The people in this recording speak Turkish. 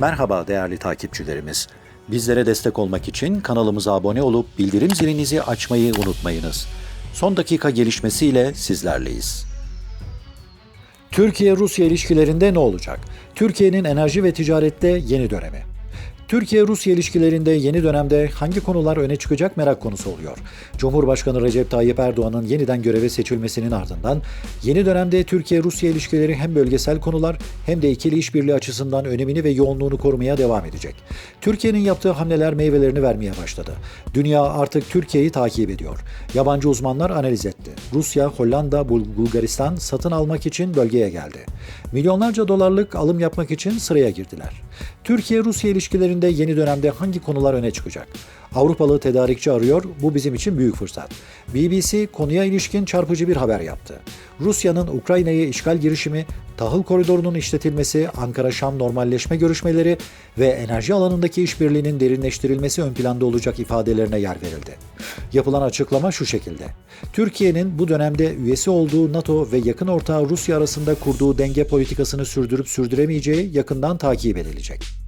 Merhaba değerli takipçilerimiz. Bizlere destek olmak için kanalımıza abone olup bildirim zilinizi açmayı unutmayınız. Son dakika gelişmesiyle sizlerleyiz. Türkiye-Rusya ilişkilerinde ne olacak? Türkiye'nin enerji ve ticarette yeni dönemi. Türkiye-Rusya ilişkilerinde yeni dönemde hangi konular öne çıkacak merak konusu oluyor. Cumhurbaşkanı Recep Tayyip Erdoğan'ın yeniden göreve seçilmesinin ardından yeni dönemde Türkiye-Rusya ilişkileri hem bölgesel konular hem de ikili işbirliği açısından önemini ve yoğunluğunu korumaya devam edecek. Türkiye'nin yaptığı hamleler meyvelerini vermeye başladı. Dünya artık Türkiye'yi takip ediyor. Yabancı uzmanlar analiz etti. Rusya, Hollanda, Bul- Bulgaristan satın almak için bölgeye geldi. Milyonlarca dolarlık alım yapmak için sıraya girdiler. Türkiye-Rusya ilişkilerinde yeni dönemde hangi konular öne çıkacak? Avrupalı tedarikçi arıyor, bu bizim için büyük fırsat. BBC konuya ilişkin çarpıcı bir haber yaptı. Rusya'nın Ukrayna'ya işgal girişimi, tahıl koridorunun işletilmesi, Ankara-Şam normalleşme görüşmeleri ve enerji alanındaki işbirliğinin derinleştirilmesi ön planda olacak ifadelerine yer verildi. Yapılan açıklama şu şekilde. Türkiye'nin bu dönemde üyesi olduğu NATO ve yakın ortağı Rusya arasında kurduğu denge politikasını sürdürüp sürdüremeyeceği yakından takip edilecek.